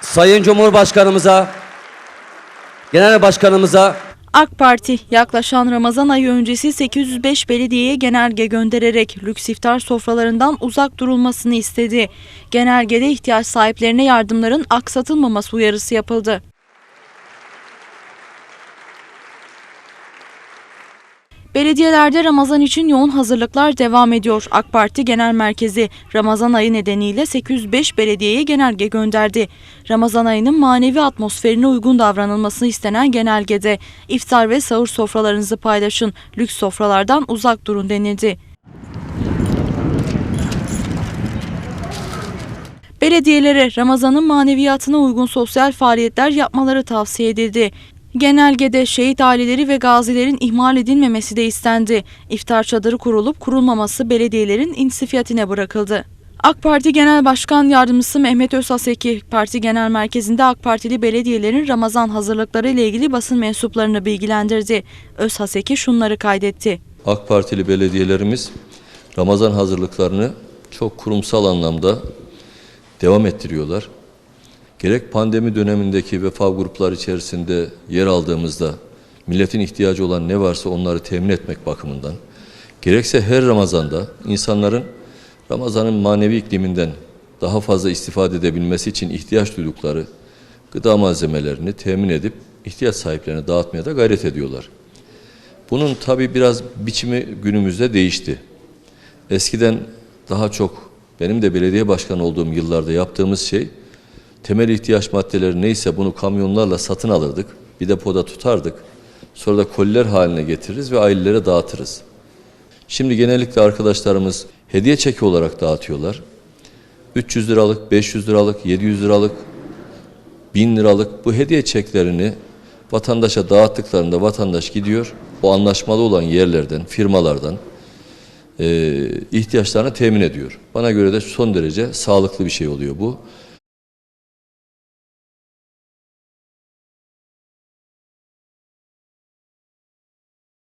Sayın Cumhurbaşkanımıza, Genel Başkanımıza AK Parti yaklaşan Ramazan ayı öncesi 805 belediyeye genelge göndererek lüks iftar sofralarından uzak durulmasını istedi. Genelgede ihtiyaç sahiplerine yardımların aksatılmaması uyarısı yapıldı. Belediyelerde Ramazan için yoğun hazırlıklar devam ediyor. AK Parti Genel Merkezi Ramazan ayı nedeniyle 805 belediyeye genelge gönderdi. Ramazan ayının manevi atmosferine uygun davranılmasını istenen genelgede iftar ve sahur sofralarınızı paylaşın, lüks sofralardan uzak durun denildi. Belediyelere Ramazan'ın maneviyatına uygun sosyal faaliyetler yapmaları tavsiye edildi. Genelgede şehit aileleri ve gazilerin ihmal edilmemesi de istendi. İftar çadırı kurulup kurulmaması belediyelerin inisiyatifine bırakıldı. AK Parti Genel Başkan Yardımcısı Mehmet Özhaseki, parti genel merkezinde AK Partili belediyelerin Ramazan hazırlıkları ile ilgili basın mensuplarını bilgilendirdi. Özhaseki şunları kaydetti. AK Partili belediyelerimiz Ramazan hazırlıklarını çok kurumsal anlamda devam ettiriyorlar. Gerek pandemi dönemindeki vefa gruplar içerisinde yer aldığımızda milletin ihtiyacı olan ne varsa onları temin etmek bakımından, gerekse her Ramazan'da insanların Ramazan'ın manevi ikliminden daha fazla istifade edebilmesi için ihtiyaç duydukları gıda malzemelerini temin edip ihtiyaç sahiplerine dağıtmaya da gayret ediyorlar. Bunun tabi biraz biçimi günümüzde değişti. Eskiden daha çok benim de belediye başkanı olduğum yıllarda yaptığımız şey temel ihtiyaç maddeleri neyse bunu kamyonlarla satın alırdık. Bir depoda tutardık. Sonra da koliler haline getiririz ve ailelere dağıtırız. Şimdi genellikle arkadaşlarımız hediye çeki olarak dağıtıyorlar. 300 liralık, 500 liralık, 700 liralık, 1000 liralık bu hediye çeklerini vatandaşa dağıttıklarında vatandaş gidiyor. O anlaşmalı olan yerlerden, firmalardan e, ihtiyaçlarını temin ediyor. Bana göre de son derece sağlıklı bir şey oluyor bu.